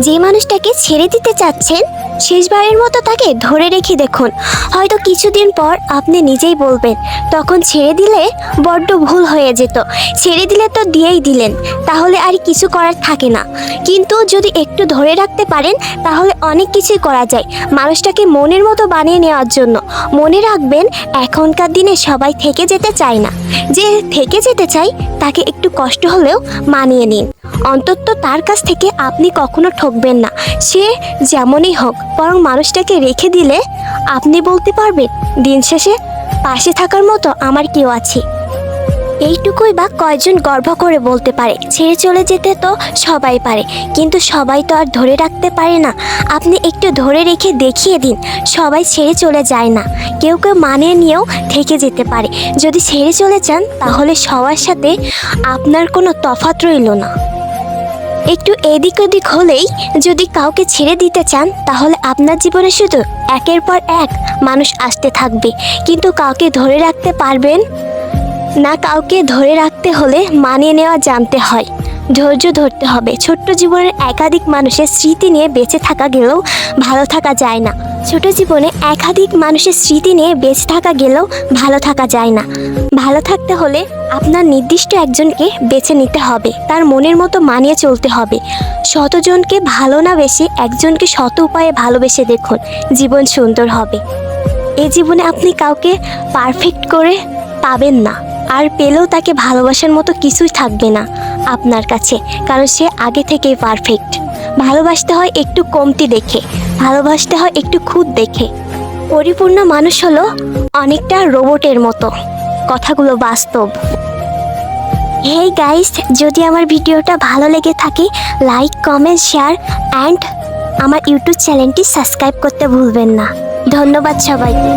যে মানুষটাকে ছেড়ে দিতে চাচ্ছেন, শেষবারের মতো তাকে ধরে রেখে দেখুন। হয়তো কিছুদিন পর আপনি নিজেই বলবেন, তখন ছেড়ে দিলে বড্ড ভুল হয়ে যেত। ছেড়ে দিলে তো দিয়েই দিলেন, তাহলে আর কিছু করার থাকে না। কিন্তু যদি একটু ধরে রাখতে পারেন, তাহলে অনেক কিছুই করা যায়। মানুষটাকে মনের মতো বানিয়ে নেওয়ার জন্য। মনে রাখবেন, এখনকার দিনে সবাই থেকে যেতে চায় না। যে থেকে যেতে চাই তাকে একটু কষ্ট হলেও মানিয়ে নিন। অন্তত তার কাছ থেকে আপনি কখনো ঠকবেন না। সে যেমনই হোক, বরং মানুষটাকে রেখে দিলে আপনি বলতে পারবেন, দিন শেষে পাশে থাকার মতো আমার কেউ আছে। এইটুকুই বা কয়জন গর্ব করে বলতে পারে, ছেড়ে চলে যেতে তো সবাই পারে, কিন্তু সবাই তো আর ধরে রাখতে পারে না। আপনি একটু ধরে রেখে দেখিয়ে দিন, সবাই ছেড়ে চলে যায় না। কেউ কেউ মানিয়ে নিয়েও থেকে যেতে পারে। যদি ছেড়ে চলে যান, তাহলে সবার সাথে আপনার কোনো তফাৎ রইল না। একটু এদিক ওদিক হলেই যদি কাউকে ছেড়ে দিতে চান, তাহলে আপনার জীবনে শুধু একের পর এক মানুষ আসতে থাকবে। কিন্তু কাউকে ধরে রাখতে পারবেন না, কাউকে ধরে রাখতে হলে মানিয়ে নেওয়া জানতে হয়। ধৈর্য ধরতে হবে। ছোট্ট জীবনের একাধিক মানুষের স্মৃতি নিয়ে বেঁচে থাকা গেলেও ভালো থাকা যায় না। ছোট জীবনে একাধিক মানুষের স্মৃতি নিয়ে বেঁচে থাকা গেলেও ভালো থাকা যায় না। ভালো থাকতে হলে আপনার নির্দিষ্ট একজনকে বেছে নিতে হবে। তার মনের মতো মানিয়ে চলতে হবে। শতজনকে ভালো না বেশি একজনকে শত উপায়ে ভালোবেসে দেখুন। জীবন সুন্দর হবে। এ জীবনে আপনি কাউকে পারফেক্ট করে পাবেন না। আর পেলেও তাকে ভালোবাসার মতো কিছুই থাকবে না আপনার কাছে। কারণ সে আগে থেকেই পারফেক্ট ভালোবাসতে হয় একটু কমতি দেখে। ভালোবাসতে হয় একটু খুদ দেখে। পরিপূর্ণ মানুষ হলো অনেকটা রোবটের মতো। কথাগুলো বাস্তব। হেই গাইস যদি আমার ভিডিওটা ভালো লেগে থাকে লাইক কমেন্ট শেয়ার অ্যান্ড আমার ইউটিউব চ্যানেলটি সাবস্ক্রাইব করতে ভুলবেন না। ধন্যবাদ সবাইকে।